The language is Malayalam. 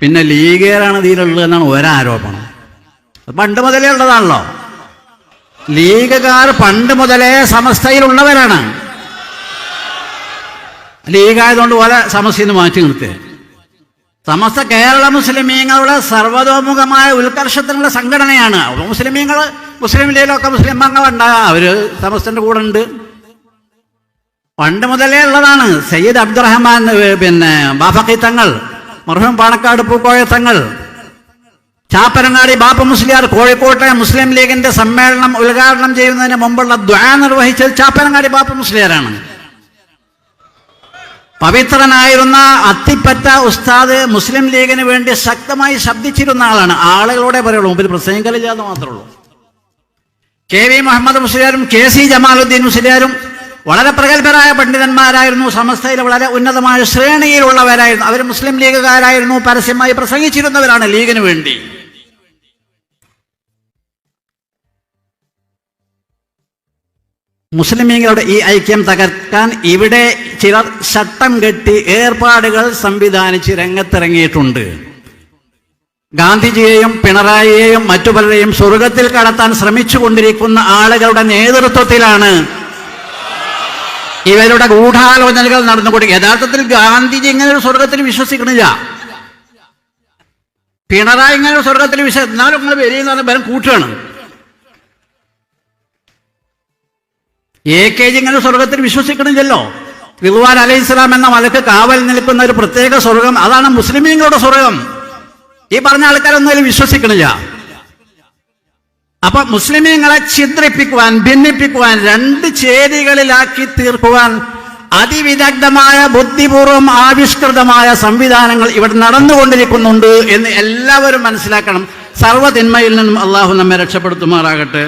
പിന്നെ ലീഗേരാണ് ഇതിലുള്ളത് എന്നാണ് ഒരാരോപണം. പണ്ട് മുതലേ ഉള്ളതാണല്ലോ. ലീഗുകാർ പണ്ട് മുതലേ സമസ്തയിലുള്ളവരാണ്. ലീഗായതുകൊണ്ട് പോലെ സമസ്യന്ന് മാറ്റി നിർത്തി സമസ്ത കേരള മുസ്ലിമീങ്ങളുടെ സർവതോമുഖമായ ഉത്കർഷത്തിനുള്ള സംഘടനയാണ്. മുസ്ലിമീങ്ങൾ മുസ്ലിം ലീഗിലൊക്കെ മുസ്ലിം അംഗമുണ്ടാകുക അവർ സമസ്തന്റെ കൂടെ ഉണ്ട്. പണ്ട് മുതലേ ഉള്ളതാണ്. സയ്യിദ് അബ്ദുറഹ്മാൻ പിന്നെ ബാഫക്കി തങ്ങൾ. മർഹൂം പാണക്കാട് പൂക്കോയ തങ്ങൾ. ചാപ്പരങ്ങാടി ബാപ്പ മുസ്ലിയാർ കോഴിക്കോട്ടെ മുസ്ലിം ലീഗിന്റെ സമ്മേളനം ഉദ്ഘാടനം ചെയ്യുന്നതിന് മുമ്പുള്ള ദ്വാ നിർവഹിച്ചത് ചാപ്പരങ്ങാടി ബാപ്പ മുസ്ലിയാരാണ്. പവിത്രനായിരുന്ന അത്തിപ്പറ്റ ഉസ്താദ് മുസ്ലിം ലീഗിന് വേണ്ടി ശക്തമായി ശബ്ദിച്ചിരുന്ന ആളാണ്. ആളുകളോടെ പറയുള്ളൂ മുമ്പിൽ പ്രസംഗിക്കലില്ലാതെ മാത്രമേ ഉള്ളൂ. കെ വി മുഹമ്മദ് മുസ്ലിയാരും കെ സി ജമാലുദ്ദീൻ മുസ്ലിയാരും വളരെ പ്രഗത്ഭരായ പണ്ഡിതന്മാരായിരുന്നു. സമസ്തയിൽ വളരെ ഉന്നതമായ ശ്രേണിയിലുള്ളവരായിരുന്നു. അവർ മുസ്ലിം ലീഗുകാരായിരുന്നു. പരസ്യമായി പ്രസംഗിച്ചിരുന്നവരാണ് ലീഗിന് വേണ്ടി. മുസ്ലിമീങ്ങളുടെ ഈ ഐക്യം തകർക്കാൻ ഇവിടെ ചിലർ ചട്ടം കെട്ടി ഏർപ്പാടുകൾ സംവിധാനിച്ച് രംഗത്തിറങ്ങിയിട്ടുണ്ട്. ഗാന്ധിജിയെയും പിണറായിയെയും മറ്റു പലരെയും സ്വർഗത്തിൽ കടത്താൻ ശ്രമിച്ചുകൊണ്ടിരിക്കുന്ന ആളുകളുടെ നേതൃത്വത്തിലാണ് ഇവരുടെ ഗൂഢാലോചനകൾ നടന്നുകൊണ്ട് യഥാർത്ഥത്തിൽ ഗാന്ധിജി ഇങ്ങനെ ഒരു സ്വർഗത്തിൽ വിശ്വസിക്കണില്ല. പിണറായി ഇങ്ങനെ ഒരു സ്വർഗത്തിൽ വിശ്വ എന്നാലും നിങ്ങൾ വരിയെന്ന് പറഞ്ഞ ബലം കൂട്ടുകയാണ് എ കെ ജി ഇങ്ങനെ സ്വർഗത്തിൽ വിശ്വസിക്കണില്ലല്ലോ. റിദ്വാൻ അലൈഹി ഇസ്ലാം എന്ന മലക്ക് കാവൽ നിൽക്കുന്ന ഒരു പ്രത്യേക സ്വർഗം. അതാണ് മുസ്ലിമീങ്ങളുടെ സ്വർഗം. ഈ പറഞ്ഞ ആൾക്കാരൊന്നും അതിൽ വിശ്വസിക്കണില്ല. അപ്പൊ മുസ്ലിമീങ്ങളെ ഛിദ്രിപ്പിക്കുവാൻ ഭിന്നിപ്പിക്കുവാൻ രണ്ട് ചേരികളിലാക്കി തീർക്കുവാൻ അതിവിദഗ്ധമായ ബുദ്ധിപൂർവം ആവിഷ്കൃതമായ സംവിധാനങ്ങൾ ഇവിടെ നടന്നുകൊണ്ടിരിക്കുന്നുണ്ട് എന്ന് എല്ലാവരും മനസ്സിലാക്കണം. സർവതിന്മയിൽ നിന്നും അള്ളാഹു നമ്മെ രക്ഷപ്പെടുത്തുമാറാകട്ടെ.